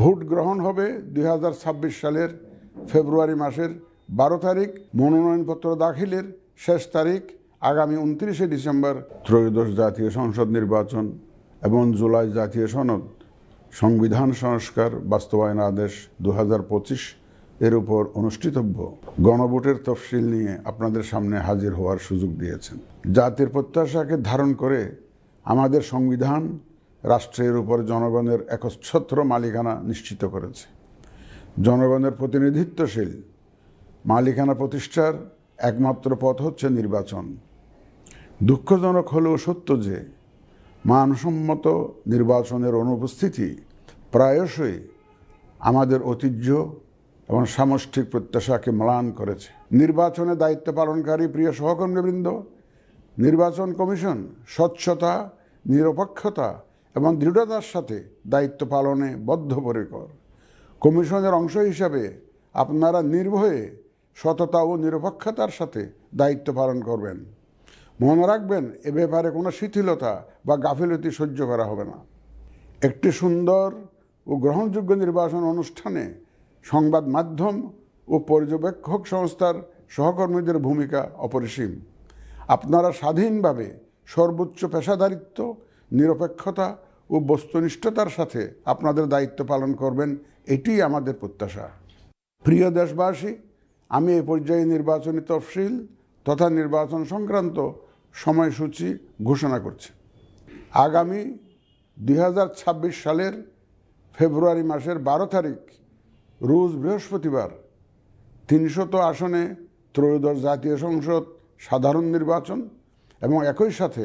Vote গ্রহণ হবে দুই হাজার ছাব্বিশ সালের ফেব্রুয়ারি মাসের বারো তারিখ। মনোনয়নপত্র দাখিলের শেষ তারিখ আগামী উনত্রিশে ডিসেম্বর। ত্রয়োদশ জাতীয় সংসদ নির্বাচন এবং জুলাই জাতীয় সনদ। সংবিধান সংস্কার বাস্তবায়ন আদেশ দু হাজার পঁচিশ এর উপর অনুষ্ঠিতব্য। গণভোটের তফসিল নিয়ে আপনাদের সামনে হাজির হওয়ার সুযোগ দিয়েছেন। জাতির প্রত্যাশাকে ধারণ করে আমাদের সংবিধান রাষ্ট্রের উপর জনগণের একচ্ছত্র মালিকানা নিশ্চিত করেছে। জনগণের প্রতিনিধিত্বশীল মালিকানা প্রতিষ্ঠার একমাত্র পথ হচ্ছে নির্বাচন। দুঃখজনক হলেও সত্য যে মানসম্মত নির্বাচনের অনুপস্থিতি প্রায়শই আমাদের ঐতিহ্য এবং সামষ্টিক প্রত্যাশাকে ম্লান করেছে। নির্বাচনে দায়িত্ব পালনকারী প্রিয় সহকর্মীবৃন্দ, নির্বাচন কমিশন স্বচ্ছতা, নিরপেক্ষতা এবং দৃঢ়তার সাথে দায়িত্ব পালনে বদ্ধপরিকর। কমিশনের অংশ হিসাবে আপনারা নির্ভয়ে সততা ও নিরপেক্ষতার সাথে দায়িত্ব পালন করবেন। মনে রাখবেন, এ ব্যাপারে কোনো শিথিলতা বা গাফিলতি সহ্য করা হবে না। একটি সুন্দর ও গ্রহণযোগ্য নির্বাচন অনুষ্ঠানে সংবাদ মাধ্যম ও পর্যবেক্ষক সংস্থার সহকর্মীদের ভূমিকা অপরিসীম। আপনারা স্বাধীনভাবে সর্বোচ্চ পেশাদারিত্ব নিরপেক্ষতা ও বস্তুনিষ্ঠতার সাথে আপনাদের দায়িত্ব পালন করবেন, এটি আমাদের প্রত্যাশা। প্রিয় দেশবাসী, আমি এই পর্যায়ে নির্বাচনী তফসিল তথা নির্বাচন সংক্রান্ত সময়সূচি ঘোষণা করছি। আগামী দুই হাজার ছাব্বিশ সালের ফেব্রুয়ারি মাসের বারো তারিখ, রোজ বৃহস্পতিবার, তিনশত আসনে ত্রয়োদশ জাতীয় সংসদ সাধারণ নির্বাচন এবং একই সাথে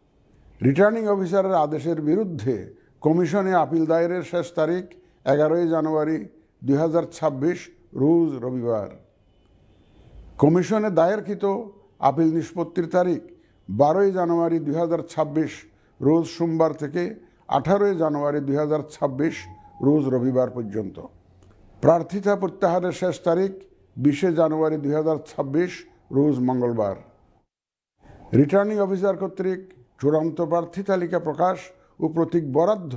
রিটার্নিং অফিসারের আদেশের বিরুদ্ধে কমিশনে আপিল দায়েরের শেষ তারিখ এগারোই জানুয়ারি দুই হাজার ছাব্বিশ, রোজ রবিবার। কমিশনে দায়েরকৃত আপিল নিষ্পত্তির তারিখ বারোই জানুয়ারি দুই হাজার ছাব্বিশ, রোজ সোমবার থেকে আঠারোই জানুয়ারি দুই হাজার ছাব্বিশ, রোজ রবিবার পর্যন্ত। প্রার্থিতা প্রত্যাহারের শেষ তারিখ বিশে জানুয়ারি দুই হাজার ছাব্বিশ, রোজ মঙ্গলবার। রিটার্নিং অফিসার কর্তৃক চূড়ান্ত প্রার্থী তালিকা প্রকাশ ও প্রতীক বরাদ্দ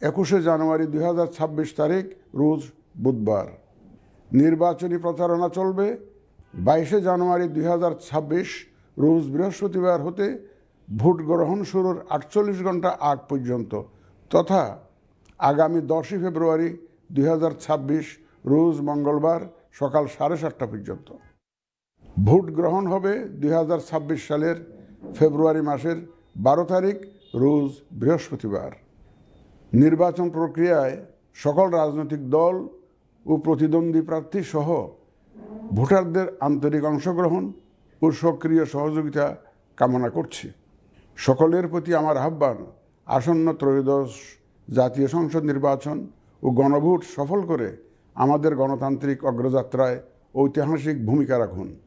একুশে জানুয়ারি দুই হাজার ছাব্বিশ তারিখ, রোজ বুধবার। নির্বাচনী প্রচারণা চলবে বাইশে জানুয়ারি দুই হাজার ছাব্বিশ, রোজ বৃহস্পতিবার হতে ভোট গ্রহণ শুরুর আটচল্লিশ ঘণ্টা আগ পর্যন্ত তথা আগামী দশই ফেব্রুয়ারি দুই হাজার ছাব্বিশ, রোজ মঙ্গলবার সকাল সাড়ে সাতটা পর্যন্ত। ভোট গ্রহণ হবে দুই হাজার ছাব্বিশ সালের ফেব্রুয়ারি মাসের বারো তারিখ, রোজ বৃহস্পতিবার। নির্বাচন প্রক্রিয়ায় সকল রাজনৈতিক দল ও প্রতিদ্বন্দ্বী প্রার্থী সহ ভোটারদের আন্তরিক অংশগ্রহণ ও সক্রিয় সহযোগিতা কামনা করছি। সকলের প্রতি আমার আহ্বান, আসন্ন ত্রয়োদশ জাতীয় সংসদ নির্বাচন ও গণভোট সফল করে আমাদের গণতান্ত্রিক অগ্রযাত্রায় ঐতিহাসিক ভূমিকা রাখুন।